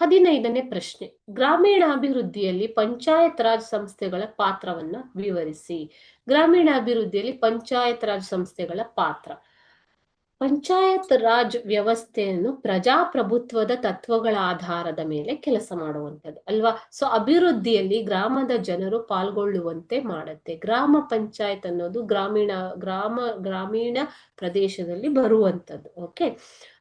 ಹದಿನೈದನೇ ಪ್ರಶ್ನೆ. ಗ್ರಾಮೀಣಾಭಿವೃದ್ಧಿಯಲ್ಲಿ ಪಂಚಾಯತ್ ರಾಜ್ ಸಂಸ್ಥೆಗಳ ಪಾತ್ರವನ್ನ ವಿವರಿಸಿ. ಗ್ರಾಮೀಣಾಭಿವೃದ್ಧಿಯಲ್ಲಿ ಪಂಚಾಯತ್ ರಾಜ್ ಸಂಸ್ಥೆಗಳ ಪಾತ್ರ. ಪಂಚಾಯತ್ ರಾಜ್ ವ್ಯವಸ್ಥೆಯನ್ನು ಪ್ರಜಾಪ್ರಭುತ್ವದ ತತ್ವಗಳ ಆಧಾರದ ಮೇಲೆ ಕೆಲಸ ಮಾಡುವಂಥದ್ದು ಅಲ್ವಾ? ಸೊ ಅಭಿವೃದ್ಧಿಯಲ್ಲಿ ಗ್ರಾಮದ ಜನರು ಪಾಲ್ಗೊಳ್ಳುವಂತೆ ಮಾಡುತ್ತೆ. ಗ್ರಾಮ ಪಂಚಾಯತ್ ಅನ್ನೋದು ಗ್ರಾಮೀಣ, ಗ್ರಾಮ, ಗ್ರಾಮೀಣ ಪ್ರದೇಶದಲ್ಲಿ ಬರುವಂಥದ್ದು ಓಕೆ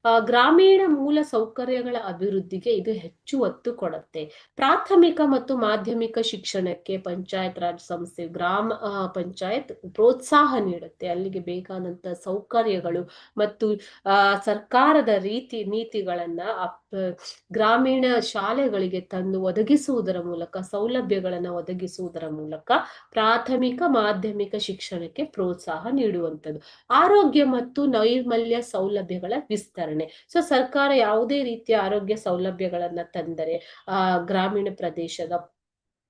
ಗ್ರಾಮೀಣ ಮೂಲ ಸೌಕರ್ಯಗಳ ಅಭಿವೃದ್ಧಿಗೆ ಇದು ಹೆಚ್ಚು ಒತ್ತು ಕೊಡುತ್ತೆ. ಪ್ರಾಥಮಿಕ ಮತ್ತು ಮಾಧ್ಯಮಿಕ ಶಿಕ್ಷಣಕ್ಕೆ ಪಂಚಾಯತ್ ರಾಜ್ ಸಂಸ್ಥೆ ಗ್ರಾಮ ಪಂಚಾಯತ್ ಪ್ರೋತ್ಸಾಹ ನೀಡುತ್ತೆ. ಅಲ್ಲಿಗೆ ಬೇಕಾದಂತ ಸೌಕರ್ಯಗಳು ಮತ್ತು ಸರ್ಕಾರದ ರೀತಿ, ನೀತಿಗಳನ್ನ ಗ್ರಾಮೀಣ ಶಾಲೆಗಳಿಗೆ ತಂದು ಒದಗಿಸುವುದರ ಮೂಲಕ, ಸೌಲಭ್ಯಗಳನ್ನ ಒದಗಿಸುವುದರ ಮೂಲಕ ಪ್ರಾಥಮಿಕ, ಮಾಧ್ಯಮಿಕ ಶಿಕ್ಷಣಕ್ಕೆ ಪ್ರೋತ್ಸಾಹ ನೀಡುವಂಥದ್ದು. ಆರೋಗ್ಯ ಮತ್ತು ನೈರ್ಮಲ್ಯ ಸೌಲಭ್ಯಗಳ ವಿಸ್ತರಣೆ ಸೊ ಸರ್ಕಾರ ಯಾವುದೇ ರೀತಿಯ ಆರೋಗ್ಯ ಸೌಲಭ್ಯಗಳನ್ನ ತಂದರೆ, ಆ, ಗ್ರಾಮೀಣ ಪ್ರದೇಶದ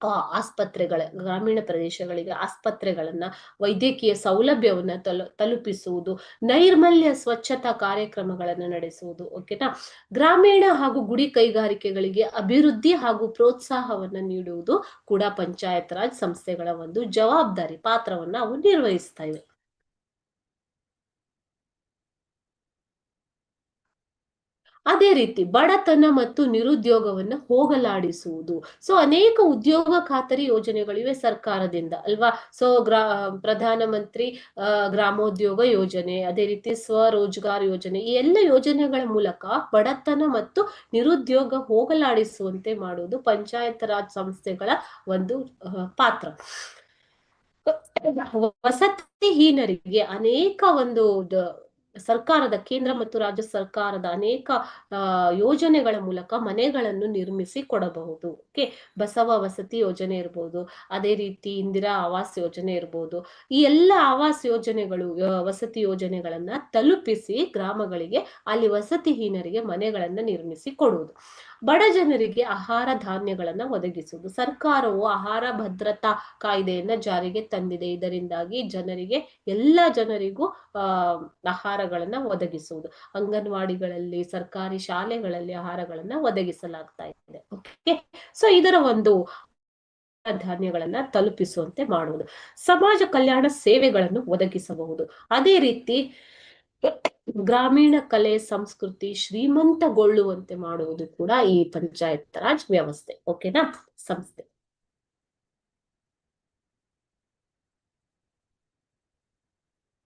ಆಸ್ಪತ್ರೆಗಳ, ಗ್ರಾಮೀಣ ಪ್ರದೇಶಗಳಿಗೆ ಆಸ್ಪತ್ರೆಗಳನ್ನ, ವೈದ್ಯಕೀಯ ಸೌಲಭ್ಯವನ್ನ ತಲು, ತಲುಪಿಸುವುದು, ನೈರ್ಮಲ್ಯ ಸ್ವಚ್ಛತಾ ಕಾರ್ಯಕ್ರಮಗಳನ್ನು ನಡೆಸುವುದು ಓಕೆನಾ ಗ್ರಾಮೀಣ ಹಾಗೂ ಗುಡಿ ಕೈಗಾರಿಕೆಗಳಿಗೆ ಅಭಿವೃದ್ಧಿ ಹಾಗೂ ಪ್ರೋತ್ಸಾಹವನ್ನ ನೀಡುವುದು ಕೂಡ ಪಂಚಾಯತ್ ರಾಜ್ ಸಂಸ್ಥೆಗಳ ಒಂದು ಜವಾಬ್ದಾರಿ ಪಾತ್ರವನ್ನ ಅವು ನಿರ್ವಹಿಸ್ತಾ ಇವೆ. ಅದೇ ರೀತಿ ಬಡತನ ಮತ್ತು ನಿರುದ್ಯೋಗವನ್ನ ಹೋಗಲಾಡಿಸುವುದು. ಸೊ ಅನೇಕ ಉದ್ಯೋಗ ಖಾತರಿ ಯೋಜನೆಗಳಿವೆ ಸರ್ಕಾರದಿಂದ, ಅಲ್ವಾ? ಸೊ ಗ್ರಾ ಪ್ರಧಾನ ಗ್ರಾಮೋದ್ಯೋಗ ಯೋಜನೆ, ಅದೇ ರೀತಿ ಸ್ವರೋಜ್ಗಾರ್ ಯೋಜನೆ, ಈ ಎಲ್ಲ ಯೋಜನೆಗಳ ಮೂಲಕ ಬಡತನ ಮತ್ತು ನಿರುದ್ಯೋಗ ಹೋಗಲಾಡಿಸುವಂತೆ ಮಾಡುವುದು ಪಂಚಾಯತ್ ರಾಜ್ ಸಂಸ್ಥೆಗಳ ಒಂದು ಪಾತ್ರ. ವಸತಿಹೀನರಿಗೆ ಅನೇಕ ಒಂದು ಸರ್ಕಾರದ, ಕೇಂದ್ರ ಮತ್ತು ರಾಜ್ಯ ಸರ್ಕಾರದ ಅನೇಕ ಯೋಜನೆಗಳ ಮೂಲಕ ಮನೆಗಳನ್ನು ನಿರ್ಮಿಸಿ ಕೊಡಬಹುದು. ಓಕೆ? ಬಸವ ವಸತಿ ಯೋಜನೆ ಇರ್ಬೋದು, ಅದೇ ರೀತಿ ಇಂದಿರಾ ಆವಾಸ್ ಯೋಜನೆ ಇರ್ಬೋದು. ಈ ಎಲ್ಲ ಆವಾಸ್ ಯೋಜನೆಗಳು ವಸತಿ ಯೋಜನೆಗಳನ್ನ ತಲುಪಿಸಿ ಗ್ರಾಮಗಳಿಗೆ, ಅಲ್ಲಿ ವಸತಿಹೀನರಿಗೆ ಮನೆಗಳನ್ನ ನಿರ್ಮಿಸಿ ಕೊಡುವುದು. ಬಡ ಜನರಿಗೆ ಆಹಾರ ಧಾನ್ಯಗಳನ್ನ ಒದಗಿಸುವುದು. ಸರ್ಕಾರವು ಆಹಾರ ಭದ್ರತಾ ಕಾಯ್ದೆಯನ್ನ ಜಾರಿಗೆ ತಂದಿದೆ. ಇದರಿಂದಾಗಿ ಜನರಿಗೆ, ಎಲ್ಲ ಜನರಿಗೂ ಆಹಾರಗಳನ್ನು ಒದಗಿಸುವುದು. ಅಂಗನವಾಡಿಗಳಲ್ಲಿ, ಸರ್ಕಾರಿ ಶಾಲೆಗಳಲ್ಲಿ ಆಹಾರಗಳನ್ನ ಒದಗಿಸಲಾಗ್ತಾ ಇದೆ. ಓಕೆ ಸೊ ಇದರ ಒಂದು ಧಾನ್ಯಗಳನ್ನ ತಲುಪಿಸುವಂತೆ ಮಾಡುವುದು. ಸಮಾಜ ಕಲ್ಯಾಣ ಸೇವೆಗಳನ್ನು ಒದಗಿಸಬಹುದು. ಅದೇ ರೀತಿ ಗ್ರಾಮೀಣ ಕಲೆ ಸಂಸ್ಕೃತಿ ಶ್ರೀಮಂತಗೊಳ್ಳುವಂತೆ ಮಾಡುವುದು ಕೂಡ ಈ ಪಂಚಾಯತ್ ರಾಜ್ ವ್ಯವಸ್ಥೆ. ಓಕೆನಾ ಸಂಸ್ಥೆ.